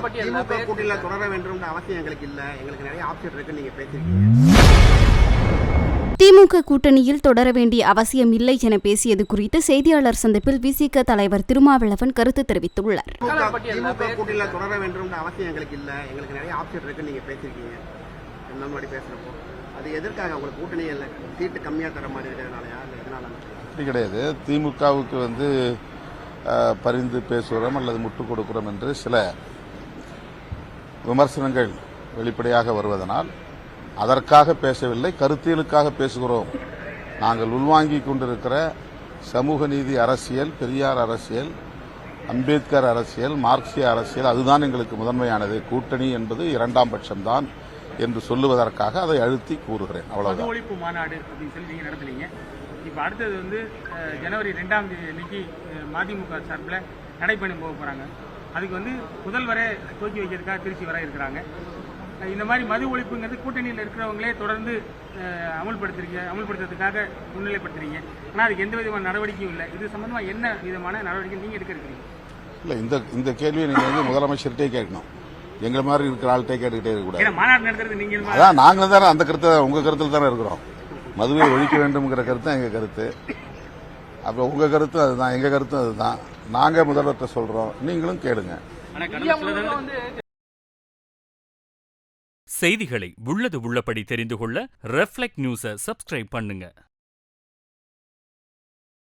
திமுக கூட்டணியில தொடர வேண்டும் அவசியம் எங்களுக்கு இல்ல. எங்களுக்கு நிறைய ஆப்ஷன் இருக்குன்னு நீங்க பேசிருக்கீங்க. திமுக கூட்டணியில் தொடர வேண்டிய அவசியம் இல்லை என பேசியது குறித்து செய்தியாளர் சந்திப்பில் விசிக தலைவர் திருமாவளவன் கருத்து தெரிவித்துள்ளார். கூட்டணியில தொடர வேண்டும் அவசியம் எங்களுக்கு இல்ல. எங்களுக்கு நிறைய ஆப்ஷன் இருக்குன்னு நீங்க பேசிருக்கீங்க. பேசுறப்போ. அது எதற்காக உங்களுக்கு கூட்டணி இல்ல சீட்டு கம்மியா தர மாதிரி எதனால? அப்படி கிடையாது. திமுகவுக்கு வந்து பரிந்து பேசுகிறோம் அல்லது முட்டுக் கொடுக்கிறோம் என்று சில விமர்சனங்கள் வெளிப்படையாக வருவதனால் அதற்காக பேசவில்லை கருத்தியலுக்காக பேசுகிறோம். நாங்கள் உள்வாங்கிக் கொண்டிருக்கிற சமூக நீதி அரசியல் பெரியார் அரசியல் அம்பேத்கர் அரசியல் மார்க்சிய அரசியல் அதுதான் எங்களுக்கு முதன்மையானது. கூட்டணி என்பது இரண்டாம் பட்சம்தான் என்று சொல்லுவதற்காக அதை அழுத்தி கூறுகிறேன். அவ்வளவுதான். ஒழிப்பு மாநாடு அப்படின்னு சொல்லி நீங்க இப்போ அடுத்தது வந்து ஜனவரி ரெண்டாம் தேதி அன்னைக்கு மதிமுக சார்பில் நடைபயணம் போக போறாங்க. அதுக்கு வந்து முதல்வரை துவக்கி வைக்கிறதுக்காக திருச்சி வர இருக்கிறாங்க. இந்த மாதிரி மது ஒழிப்புங்கிறது கூட்டணியில் இருக்கிறவங்களே தொடர்ந்து அமல்படுத்துறீங்க அமல்படுத்துறதுக்காக முன்னிலைப்படுத்துறீங்க. ஆனால் அதுக்கு எந்த விதமான நடவடிக்கையும் இல்லை. இது சம்பந்தமா என்ன விதமான நடவடிக்கை நீங்க எடுக்க இருக்கிறீங்க? இல்ல இந்த இந்த கேள்வியை நீங்க வந்து முதலமைச்சர்கிட்டே கேட்கணும். எங்களை மாதிரி இருக்கிற ஆள்கிட்டே கேட்டுக்கிட்டே இருக்கக்கூடாது ஏன்னா மாநாடு நடத்துறது நீங்க அதான் நாங்களும் தானே அந்த கருத்தை உங்க கருத்துல தானே இருக்கிறோம். மதுவை ஒழிக்க வேண்டும்ங்கிற கருத்து தான் எங்க கருத்து. அப்ப உங்க கருத்தும் அதுதான் எங்க கருத்தும் அதுதான். நாங்க முதல்வர்கிட்ட சொல்றோம். நீங்களும் கேளுங்க. செய்திகளை உள்ளது உள்ளபடி தெரிந்து கொள்ள ரெஃப்ளெக்ட் நியூஸை சப்ஸ்கிரைப் பண்ணுங்க.